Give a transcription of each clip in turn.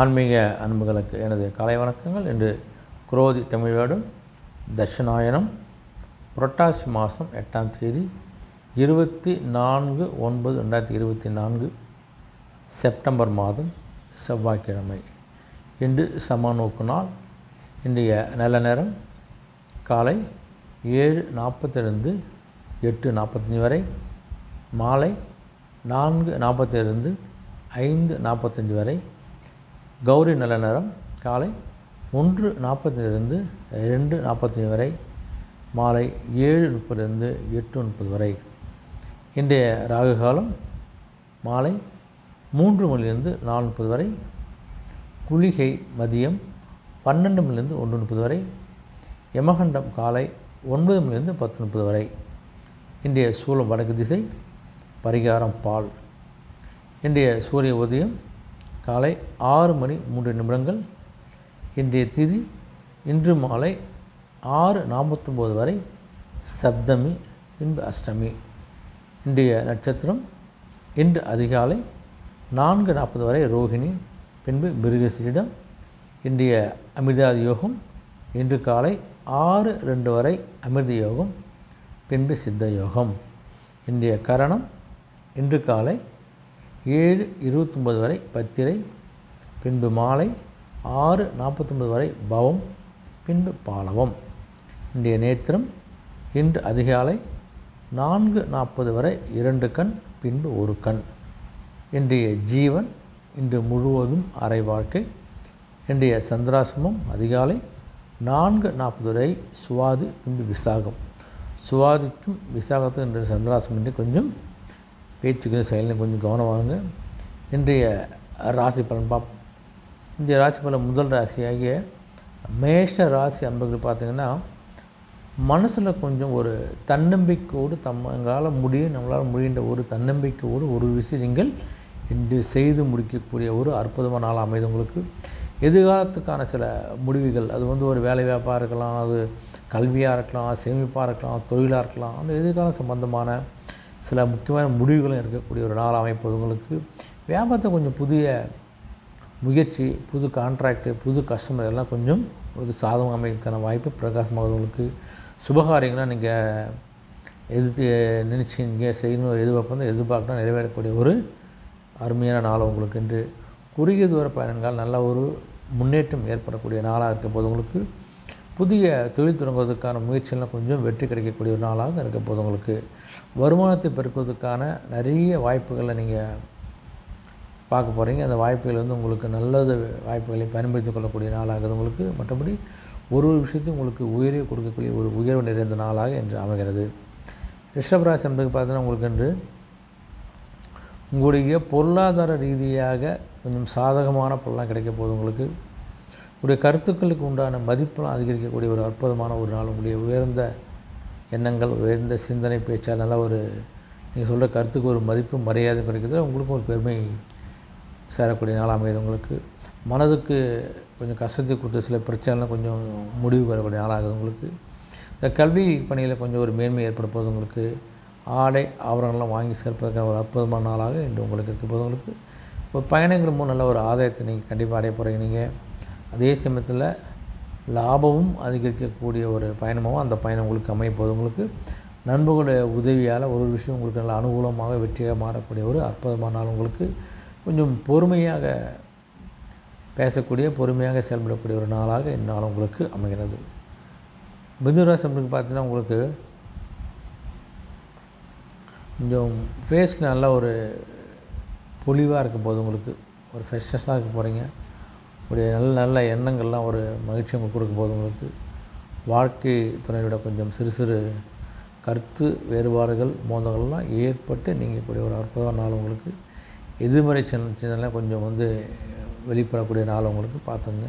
ஆன்மீக அன்புகளுக்கு எனது காலை வணக்கங்கள். இன்று குரோதி தமிழ் தட்சிணாயனம் புரட்டாசி மாதம் எட்டாம் தேதி இருபத்தி நான்கு ஒன்பது ரெண்டாயிரத்தி இருபத்தி நான்கு செப்டம்பர் மாதம் செவ்வாய்க்கிழமை. இன்று சமநோக்கு நாள். இன்றைய நல்ல நேரம் காலை ஏழு நாற்பத்திலிருந்து எட்டு நாற்பத்தஞ்சு வரை. மாலை நான்கு நாற்பத்திலிருந்து ஐந்து நாற்பத்தஞ்சு வரை. கௌரி நல்ல நேரம். காலை ஒன்று நாற்பத்திலிருந்து ரெண்டு நாற்பத்தி வரை மாலை ஏழு முப்பதுலேருந்து எட்டு முப்பது வரை. இன்றைய ராகு காலம் மாலை மூன்று மணிலிருந்து நாலு முப்பது வரை குளிகை மதியம் பன்னெண்டு மணிலிருந்து ஒன்று முப்பது வரை யமகண்டம் காலை ஒன்பது மணிலிருந்து பத்து முப்பது வரை. இன்றைய சூலம் வடக்கு திசை பரிகாரம் பால். இன்றைய சூரிய உதயம் காலை ஆறு மணி மூன்று நிமிடங்கள் இன்றைய திதி இன்று மாலை ஆறு நாற்பத்தொம்போது வரை சப்தமி பின்பு அஷ்டமி. இன்றைய நட்சத்திரம் இன்று அதிகாலை நான்கு நாற்பது வரை ரோஹிணி பின்பு மிருகசீடம் இன்றைய அமிர்தாதி யோகம் இன்று காலை ஆறு ரெண்டு வரை அமிர்த யோகம் பின்பு சித்த யோகம். இன்றைய கரணம் இன்று காலை ஏழு இருபத்தொம்பது வரை பத்திரை பின்பு மாலை ஆறு நாற்பத்தொம்பது வரை பவம் பின்பு பாலவம். இன்றைய நேத்திரம் இன்று அதிகாலை நான்கு நாற்பது வரை இரண்டு கண் பின்பு ஒரு கண். இன்றைய ஜீவன் இன்று முழுவதும் அரை வாழ்க்கை. இன்றைய சந்திராசிரமம் அதிகாலை நான்கு நாற்பது வரை சுவாதி பின்பு விசாகம். சுவாதிக்கும் விசாகத்துக்கும் இன்றைய சந்திராசிரமம் கொஞ்சம் பேச்சுக்கு செயலில் கொஞ்சம் கவனம் வாங்க இன்றைய ராசி பலன் பார்ப்போம் இந்த ராசி பலன் முதல் ராசியாகிய மேஷ ராசி அன்பர்கள் பார்த்திங்கன்னா மனசில் கொஞ்சம் ஒரு தன்னம்பிக்கையோடு தம் எங்களால் முடியும் நம்மளால் முடிகின்ற ஒரு தன்னம்பிக்கையோடு ஒரு விஷயம் நீங்கள் இன்று செய்து முடிக்கக்கூடிய ஒரு அற்புதமான நாள் அமைது உங்களுக்கு. எதிர்காலத்துக்கான சில முடிவுகள் அது வந்து ஒரு வேலை வாய்ப்பாக இருக்கலாம் அது கல்வியாக இருக்கலாம் சேமிப்பாக இருக்கலாம் தொழிலாக இருக்கலாம் அந்த எதிர்காலம் சம்பந்தமான சில முக்கியமான முடிவுகளும் இருக்கக்கூடிய ஒரு நாள் அமைப்பது உங்களுக்கு. வியாபாரத்தை கொஞ்சம் புதிய முயற்சி புது கான்ட்ராக்டு புது கஸ்டமர் எல்லாம் கொஞ்சம் உங்களுக்கு சாதகம் அமைக்கிறதுக்கான வாய்ப்பு பிரகாசமாகவங்களுக்கு சுபகாரியங்களாக நீங்கள் எதிர்த்து நினச்சிங்க செய்யணும் எதிர்பார்ப்பது எதிர்பார்க்கலாம் நிறைவேறக்கூடிய ஒரு அருமையான நாள் உங்களுக்கு என்று குறுகிய தூர பயணங்கள் நல்ல ஒரு முன்னேற்றம் ஏற்படக்கூடிய நாளாக இருக்க போது உங்களுக்கு புதிய தொழில் தொடங்குவதற்கான முயற்சியெல்லாம் கொஞ்சம் வெற்றி கிடைக்கக்கூடிய ஒரு நாளாக இருக்க போது உங்களுக்கு. வருமானத்தை பெருக்குவதற்கான நிறைய வாய்ப்புகளை நீங்கள் பார்க்க போகிறீங்க அந்த வாய்ப்புகள் வந்து உங்களுக்கு நல்லது வாய்ப்புகளை பயன்படுத்தி கொள்ளக்கூடிய நாளாகுது உங்களுக்கு. மற்றபடி ஒரு ஒரு விஷயத்தையும் உங்களுக்கு உயிரை கொடுக்கக்கூடிய ஒரு உயர்வு நிறைந்த நாளாக என்று அமைகிறது. ரிஷபராசி என்பது பார்த்தீங்கன்னா உங்களுக்கு என்று உங்களுடைய பொருளாதார ரீதியாக கொஞ்சம் சாதகமான பொருளாக கிடைக்க போகுது உங்களுக்கு. உடைய கருத்துக்களுக்கு உண்டான மதிப்பெல்லாம் அதிகரிக்கக்கூடிய ஒரு அற்புதமான ஒரு நாள் உங்களுடைய உயர்ந்த எண்ணங்கள் உயர்ந்த சிந்தனை பேச்சால் நல்ல ஒரு நீங்கள் சொல்கிற கருத்துக்கு ஒரு மதிப்பு மரியாதை கிடைக்கிறது உங்களுக்கும் ஒரு பெருமை சேரக்கூடிய நாள் அமையுது உங்களுக்கு. மனதுக்கு கொஞ்சம் கஷ்டத்தை கொடுத்த சில பிரச்சனைலாம் கொஞ்சம் முடிவு பெறக்கூடிய நாளாகுது உங்களுக்கு. இந்த கல்வி பணியில் கொஞ்சம் ஒரு மேன்மை ஏற்பட போது உங்களுக்கு. ஆடை ஆவரங்கள்லாம் வாங்கி சேர்ப்பதற்கான ஒரு அற்புதமான நாளாக இன்று உங்களுக்கு இருக்க போது உங்களுக்கு. ஒரு பயணங்கள் மூலம் நல்ல ஒரு ஆதாயத்தை நீங்கள் கண்டிப்பாக அடைய போகிறீங்க நீங்கள் அதே சமயத்தில் லாபமும் அதிகரிக்கக்கூடிய ஒரு பயணமாகவும் அந்த பயணம் உங்களுக்கு அமையும் போது உங்களுக்கு நண்பர்களுடைய உதவியால் ஒரு விஷயம் உங்களுக்கு நல்ல அனுகூலமாக வெற்றியாக மாறக்கூடிய ஒரு அற்புதமான நாள் உங்களுக்கு கொஞ்சம் பொறுமையாக பேசக்கூடிய பொறுமையாக செயல்படக்கூடிய ஒரு நாளாக இந்நாள் உங்களுக்கு அமைகிறது. மிதுராசம்னுக்கு பார்த்தீங்கன்னா உங்களுக்கு கொஞ்சம் ஃபேஸ்க்கு நல்ல ஒரு பொலிவாக இருக்கும் போது உங்களுக்கு. ஒரு ஃப்ரெஷ்னஸாக இருக்க போகிறீங்க உடைய நல்ல நல்ல எண்ணங்கள்லாம் ஒரு மகிழ்ச்சி உங்களுக்கு கொடுக்கும் போது உங்களுக்கு. வாழ்க்கை துணையோட கொஞ்சம் சிறு சிறு கருத்து வேறுபாடுகள் மோதல்கள்லாம் ஏற்பட்டு நீங்கள் கூடிய ஒரு அற்புதமான நாள் உங்களுக்கு எதிர்மறை சின்னலாம் கொஞ்சம் வந்து வெளிப்படக்கூடிய நாள் உங்களுக்கு பார்த்துங்க.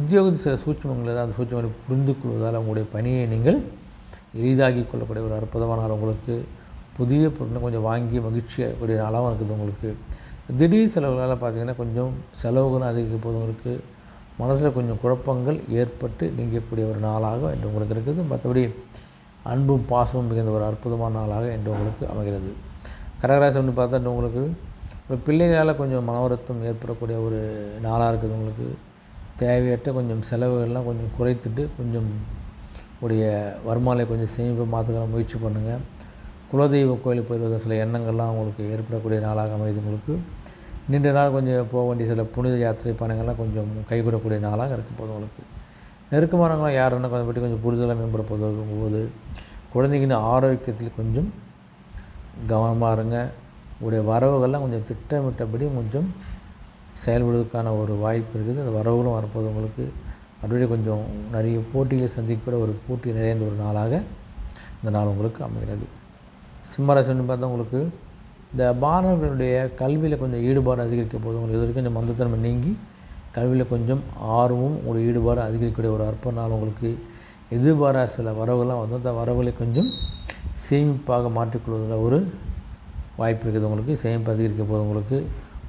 உத்தியோகத்தில் சில சூட்சமங்கள் ஏதாவது அந்த சூட்சமங்களை புரிந்து கொள்வதால் உங்களுடைய பணியை நீங்கள் எளிதாகி கொள்ளக்கூடிய ஒரு அற்புதமான நாள் உங்களுக்கு. புதிய பொருட்களை கொஞ்சம் வாங்கி மகிழ்ச்சியாக கூடிய நாளாகவும் இருக்குது உங்களுக்கு. திடீர் செலவுகளால் பார்த்திங்கன்னா கொஞ்சம் செலவுகளும் அதிகரிக்க போது உங்களுக்கு மனசில் கொஞ்சம் குழப்பங்கள் ஏற்பட்டு நீங்கக்கூடிய ஒரு நாளாக என்று உங்களுக்கு இருக்குது. மற்றபடி அன்பும் பாசமும் மிகுந்த ஒரு அற்புதமான நாளாக என்று உங்களுக்கு அமைகிறது. கடகராசி வந்து பார்த்தா உங்களுக்கு ஒரு பிள்ளைகளால் கொஞ்சம் மனவரத்தம் ஏற்படக்கூடிய ஒரு நாளாக இருக்குது உங்களுக்கு. தேவையற்ற கொஞ்சம் செலவுகள்லாம் கொஞ்சம் குறைத்துட்டு கொஞ்சம் உடைய வருமானத்தை கொஞ்சம் சேமிப்பு மாற்றுக்கிற முயற்சி பண்ணுங்கள் குலதெய்வ கோயிலுக்கு போயிடுவது சில எண்ணங்கள்லாம் உங்களுக்கு ஏற்படக்கூடிய நாளாக அமையுது. உங்களுக்கு நீண்ட நாள் கொஞ்சம் போக வேண்டிய சில புனித யாத்திரை பயணங்கள்லாம் கொஞ்சம் கைகூடக்கூடிய நாளாக இருக்கும் போது உங்களுக்கு. நெருக்கமானவங்களாம் யாருன்னா கொஞ்சம் பற்றி கொஞ்சம் புரிதலாக மேம்பட போது போது ஆரோக்கியத்தில் கொஞ்சம் கவனமாக இருங்க. உங்களுடைய வரவுகள்லாம் கொஞ்சம் திட்டமிட்டபடி கொஞ்சம் செயல்படுவதற்கான ஒரு வாய்ப்பு இருக்குது. அந்த வரவுகளும் வரப்போது உங்களுக்கு. அப்படியே கொஞ்சம் நிறைய போட்டிகளை சந்திக்கிற ஒரு போட்டி நிறைந்த ஒரு நாளாக இந்த நாள் உங்களுக்கு அமைகிறது. சிம்மராசின்னு பார்த்தா உங்களுக்கு இந்த மாணவர்களுடைய கல்வியில் கொஞ்சம் ஈடுபாடு அதிகரிக்க போது உங்களுக்கு இது வரைக்கும் கொஞ்சம் மந்தத்தன்மை நீங்கி கல்வியில் கொஞ்சம் ஆர்வமும் ஒரு ஈடுபாடு அதிகரிக்கக்கூடிய ஒரு அற்ப நாள் உங்களுக்கு எதிர்பாராத சில வரவுகள்லாம் வந்து அந்த வரவுகளை கொஞ்சம் சேமிப்பாக மாற்றிக்கொள்வதில் ஒரு வாய்ப்பு இருக்குது உங்களுக்கு. சேமிப்பு அதிகரிக்க போது உங்களுக்கு.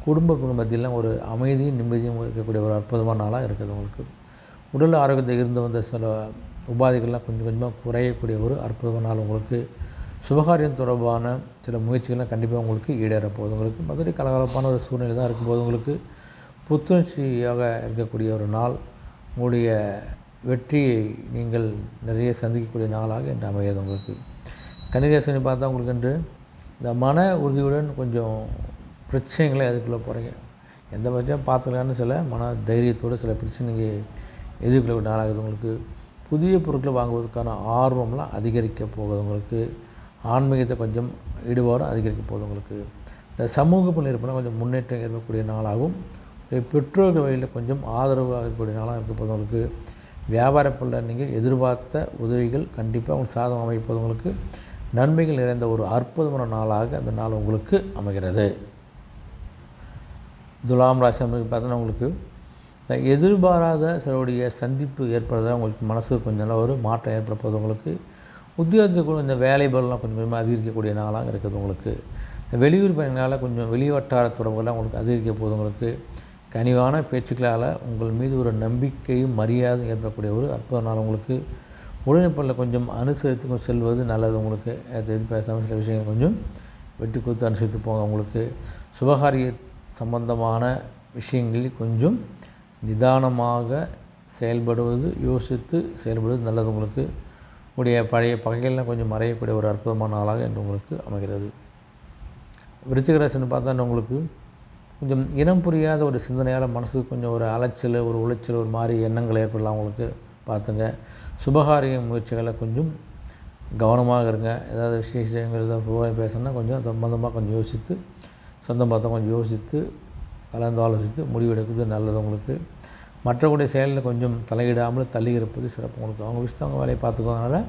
குடும்ப குடும்பத்திலாம் ஒரு அமைதியும் நிம்மதியும் இருக்கக்கூடிய ஒரு அற்புதமான நாளாக இருக்குது உங்களுக்கு. உடல் ஆரோக்கியத்தில் இருந்து வந்த சில உபாதைகள்லாம் கொஞ்சம் கொஞ்சமாக குறையக்கூடிய ஒரு அற்புதமான நாள் உங்களுக்கு. சுபகாரியம் தொடர்பான சில முயற்சிகள்லாம் கண்டிப்பாக உங்களுக்கு ஈடேற போகுது. உங்களுக்கு மதுரை கலகலப்பான ஒரு சூழ்நிலை தான் இருக்கும்போது உங்களுக்கு புத்துணர்ச்சியாக இருக்கக்கூடிய ஒரு நாள் உங்களுடைய வெற்றியை நீங்கள் நிறைய சந்திக்கக்கூடிய நாளாக என்று அமைகிறது உங்களுக்கு. கன்னிராசினி பார்த்தா உங்களுக்கு என்று இந்த மன உறுதியுடன் கொஞ்சம் பிரச்சனைகளை அதுக்குள்ளே போகிறீங்க எந்த பட்சம் பார்த்துக்கலான்னு சில மன தைரியத்தோடு சில பிரச்சனைகள் எதிர்கொள்ளக்கூடிய நாளாகுது உங்களுக்கு. புதிய பொருட்களை வாங்குவதற்கான ஆர்வம்லாம் அதிகரிக்க போகுது உங்களுக்கு. ஆன்மீகத்தை கொஞ்சம் ஈடுபாடும் அதிகரிக்க போகுது உங்களுக்கு. இந்த சமூக பணியிருப்பில் கொஞ்சம் முன்னேற்றம் ஏற்படக்கூடிய நாளாகவும் பெற்றோர்கள் வழியில் கொஞ்சம் ஆதரவாக இருக்கக்கூடிய நாளாக இருக்க போது உங்களுக்கு. வியாபார பிள்ளை நீங்கள் எதிர்பார்த்த உதவிகள் கண்டிப்பாக உங்களுக்கு சாதகம் அமைப்பது உங்களுக்கு. நன்மைகள் நிறைந்த ஒரு அற்புதமான நாளாக அந்த நாள் உங்களுக்கு அமைகிறது. துலாம் ராசி அமைப்பு பார்த்தோன்னா உங்களுக்கு இந்த எதிர்பாராத சிலருடைய சந்திப்பு ஏற்படுறதா உங்களுக்கு மனசுக்கு கொஞ்சம் நல்ல ஒரு மாற்றம் ஏற்பட போது உங்களுக்கு. உத்தியோகத்துக்கு இந்த வேலை பலம்லாம் கொஞ்சம் கொஞ்சமாக அதிகரிக்கக்கூடிய நாளாக இருக்குது உங்களுக்கு. இந்த வெளியூர் பயணங்களால் கொஞ்சம் வெளிவட்டார தொடர்புகள்லாம் உங்களுக்கு அதிகரிக்க போது உங்களுக்கு. கனிவான பேச்சுக்களால் உங்கள் மீது ஒரு நம்பிக்கையும் மரியாதையும் ஏற்படக்கூடிய ஒரு அற்புத நாள் உங்களுக்கு. உடனடிப்படில் கொஞ்சம் அனுசரித்து செல்வது நல்லது உங்களுக்கு. எது பேசாமல் சில விஷயங்கள் கொஞ்சம் வெட்டி கொடுத்து அனுசரித்து போங்க உங்களுக்கு. சுபகாரிய சம்பந்தமான விஷயங்களில் கொஞ்சம் நிதானமாக செயல்படுவது யோசித்து செயல்படுவது நல்லது உங்களுக்கு. உடைய பழைய பகைகள்லாம் கொஞ்சம் மறையக்கூடிய ஒரு அற்புதமான நாளாக என்று உங்களுக்கு அமைகிறது. விருச்சிகராசின்னு பார்த்தா உங்களுக்கு கொஞ்சம் இனம் புரியாத ஒரு சிந்தனையால் மனசுக்கு கொஞ்சம் ஒரு அலைச்சல் ஒரு உளைச்சல் ஒரு மாதிரி எண்ணங்கள் ஏற்படலாம் உங்களுக்கு பார்த்துங்க. சுபகாரிய முயற்சிகளை கொஞ்சம் கவனமாக இருங்க. ஏதாவது விசேஷங்கள் ஏதாவது புகார் பேசணும்னா கொஞ்சம் சம்பந்தமாக கொஞ்சம் யோசித்து சொந்தம் பார்த்தா கொஞ்சம் யோசித்து கலந்து ஆலோசித்து முடிவெடுக்கிறது நல்லது உங்களுக்கு. மற்றவருடைய செயலில் கொஞ்சம் தலையிடாமல் தள்ளி இருப்பது சிறப்பு. உங்களுக்கு அவங்க விஷயத்தை அவங்க வேலையை பார்த்துக்கோனால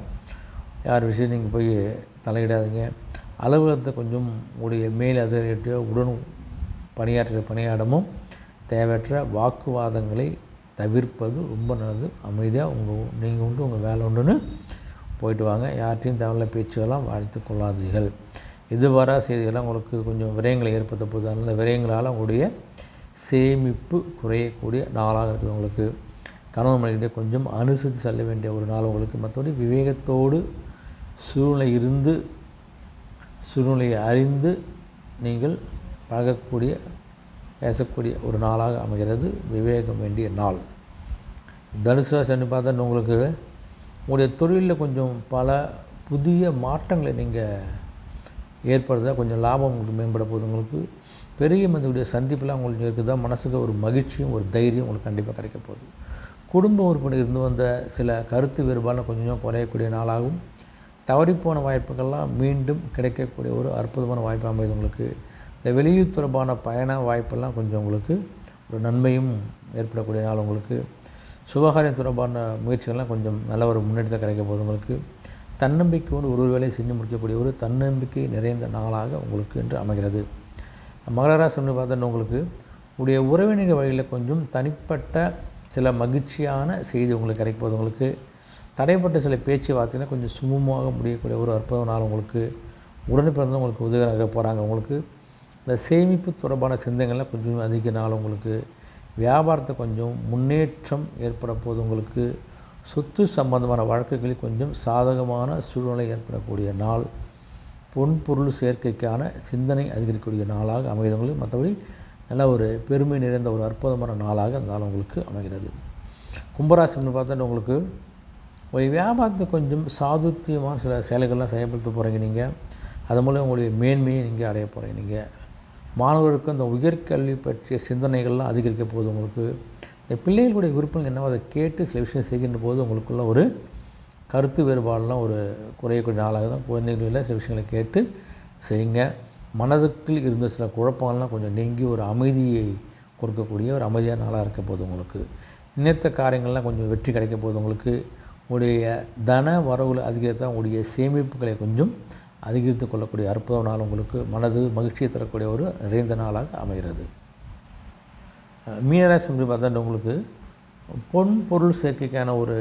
யார் விஷயம் நீங்கள் போய் தலையிடாதீங்க. அலுவலகத்தை கொஞ்சம் உடைய மேல் அதிகாரிகிட்டயோ உடன் பணியாற்ற பணியாடமும் தேவையற்ற வாக்குவாதங்களை தவிர்ப்பது ரொம்ப நல்லது. அமைதியாக உங்கள் நீங்கள் உண்டு உங்கள் வேலை உண்டுன்னு போயிட்டு வாங்க. யார்ட்டையும் தேவையில்ல பேச்சுகள்லாம் வாழ்த்து கொள்ளாதீர்கள். இதுவாரா செய்திகள்லாம் உங்களுக்கு கொஞ்சம் விரயங்களை ஏற்படுத்த போது அந்த விரயங்களால் உங்களுடைய சேமிப்பு குறையக்கூடிய நாளாக இருக்குது உங்களுக்கு. கணவன் மனைவிடைய கொஞ்சம் அனுசரித்து செல்ல வேண்டிய ஒரு நாள் உங்களுக்கு. மற்றபடி விவேகத்தோடு சூழ்நிலை இருந்து சூழ்நிலையை அறிந்து நீங்கள் பழகக்கூடிய பேசக்கூடிய ஒரு நாளாக அமைகிறது. விவேகம் வேண்டிய நாள். தனுசு ராசி பார்த்தா உங்களுக்கு உங்களுடைய தொழிலில் கொஞ்சம் பல புதிய மாற்றங்களை நீங்கள் ஏற்படுத்த கொஞ்சம் லாபம் உங்களுக்கு மேம்பட போகுது உங்களுக்கு. பெரிய மனிதனுடைய சந்திப்பெல்லாம் உங்களுக்கு இருக்குதா? மனசுக்கு ஒரு மகிழ்ச்சியும் ஒரு தைரியம் உங்களுக்கு கண்டிப்பாக கிடைக்க போகுது. குடும்ப உறுப்பினர் இருந்து வந்த சில கருத்து வேறுபாடு கொஞ்சம் குறையக்கூடிய நாளாகவும் தவறிப்போன வாய்ப்புகள்லாம் மீண்டும் கிடைக்கக்கூடிய ஒரு அற்புதமான வாய்ப்பு அமைது உங்களுக்கு. இந்த வெளியூர் தொடர்பான பயண வாய்ப்பெல்லாம் கொஞ்சம் உங்களுக்கு ஒரு நன்மையும் ஏற்படக்கூடிய நாள் உங்களுக்கு. சுபகாரியம் தொடர்பான முயற்சிகள்லாம் கொஞ்சம் நல்ல ஒரு முன்னேற்றத்தை கிடைக்க போகுது உங்களுக்கு. தன்னம்பிக்கையோடு ஒரு வேலையை செஞ்சு முடிக்கக்கூடிய ஒரு தன்னம்பிக்கை நிறைந்த நாளாக உங்களுக்கு என்று அமைகிறது. மகராசன் பார்த்தோன்னா உங்களுக்கு உடைய உறவினர் வழியில் கொஞ்சம் தனிப்பட்ட சில மகிழ்ச்சியான செய்தி உங்களுக்கு கிடைப்பது போகுது. உங்களுக்கு தடைப்பட்ட சில பேச்சுவார்த்தைலாம் கொஞ்சம் சுமூகமாக முடியக்கூடிய ஒரு அற்புத நாள் உங்களுக்கு உடனே பிறந்து உங்களுக்கு உதவியாக போகிறாங்க உங்களுக்கு இந்த சேமிப்பு தொடர்பான சிந்தனைகள்லாம் கொஞ்சம் அதிக நாள் உங்களுக்கு வியாபாரத்தை கொஞ்சம் முன்னேற்றம் ஏற்பட போது உங்களுக்கு சொத்து சம்பந்தமான வழக்குகளில் கொஞ்சம் சாதகமான சூழ்நிலை ஏற்படக்கூடிய நாள். பொன்பொருள் சேர்க்கைக்கான சிந்தனை அதிகரிக்கக்கூடிய நாளாக அமைகிறது. மற்றபடி நல்ல ஒரு பெருமை நிறைந்த ஒரு அற்புதமான நாளாக அந்த நாள் உங்களுக்கு அமைகிறது. கும்பராசின்னு பார்த்தா உங்களுக்கு ஒரு வியாபாரத்தை கொஞ்சம் சாதுத்தியமான சில செயல்கள்லாம் செயல்படுத்த போகிறீங்க நீங்கள் அது மூலம் உங்களுடைய மேன்மையை நீங்கள் அடைய போகிறீங்க நீங்கள் மாணவர்களுக்கு அந்த உயர்கல்வி பற்றிய சிந்தனைகள்லாம் அதிகரிக்க போகுது உங்களுக்கு. இந்த பிள்ளைகளுடைய விருப்பங்கள் என்னவோ அதை கேட்டு சில விஷயம் செய்கின்ற போது உங்களுக்குள்ள ஒரு கருத்து வேறுபாடெலாம் ஒரு குறையக்கூடிய நாளாக தான் குழந்தைகளில் சில விஷயங்களை கேட்டு செய்யுங்க. மனதுக்குள் இருந்த சில குழப்பங்கள்லாம் கொஞ்சம் நீங்கி ஒரு அமைதியை கொடுக்கக்கூடிய ஒரு அமைதியான நாளாக இருக்க போகுது உங்களுக்கு. நினைத்த காரியங்கள்லாம் கொஞ்சம் வெற்றி கிடைக்க போகுது உங்களுக்கு. உங்களுடைய தன வரவுகளை அதிகரித்தால் உங்களுடைய சேமிப்புகளை கொஞ்சம் அதிகரித்து கொள்ளக்கூடிய அற்புத நாள் உங்களுக்கு. மனது மகிழ்ச்சியை தரக்கூடிய ஒரு நிறைந்த நாளாக அமைகிறது. மீனராசி பார்த்தா உங்களுக்கு பொன் பொருள் சேர்க்கைக்கான ஒரு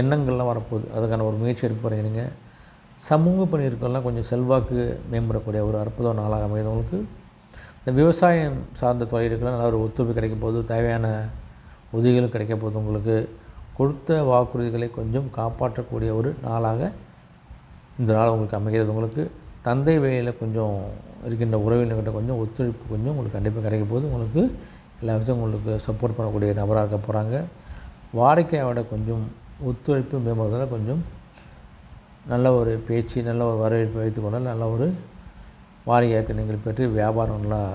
எண்ணங்கள்லாம் வரப்போகுது. அதுக்கான ஒரு முயற்சி எடுக்க போகிறீங்க நீங்கள் சமூக பணியிருக்கெல்லாம் கொஞ்சம் செல்வாக்கு மேம்படக்கூடிய ஒரு அற்புத நாளாக அமைந்தவங்களுக்கு இந்த விவசாயம் சார்ந்த தொழிலுக்கெல்லாம் நல்ல ஒரு ஒத்துழைப்பு கிடைக்க போகுது. தேவையான உதவிகளும் கிடைக்க போது உங்களுக்கு. கொடுத்த வாக்குறுதிகளை கொஞ்சம் காப்பாற்றக்கூடிய ஒரு நாளாக இந்த நாள் உங்களுக்கு அமைகிறது உங்களுக்கு. தந்தை வழியில் கொஞ்சம் இருக்கின்ற உறவினர்கிட்ட கொஞ்சம் ஒத்துழைப்பு கொஞ்சம் உங்களுக்கு கண்டிப்பாக கிடைக்க போகுது உங்களுக்கு. எல்லா விஷயம் உங்களுக்கு சப்போர்ட் பண்ணக்கூடிய நபராக இருக்க போகிறாங்க வாடிக்கையோட கொஞ்சம் ஒத்துழைப்பு மேம்பதால் கொஞ்சம் நல்ல ஒரு பேச்சு நல்ல ஒரு வரவேற்பு வைத்துக்கொண்டால் நல்ல ஒரு வாரியாக நீங்கள் பெற்று வியாபாரம்லாம்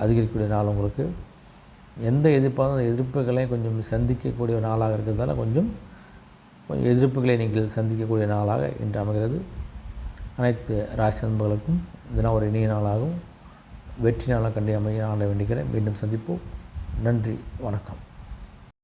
அதிகரிக்கக்கூடிய நாள் உங்களுக்கு. எந்த எதிர்ப்பாக அந்த எதிர்ப்புகளையும் கொஞ்சம் சந்திக்கக்கூடிய நாளாக இருக்கிறதால கொஞ்சம் கொஞ்சம் எதிர்ப்புகளை நீங்கள் சந்திக்கக்கூடிய நாளாக இன்று அமைகிறது. அனைத்து ராசி நண்பர்களுக்கும் இதனால் ஒரு இனிய நாளாகவும் வெற்றி நாளாக கண்டி அமைய நாளை வேண்டிக்கிறேன். மீண்டும் சந்திப்போம். நன்றி. வணக்கம்.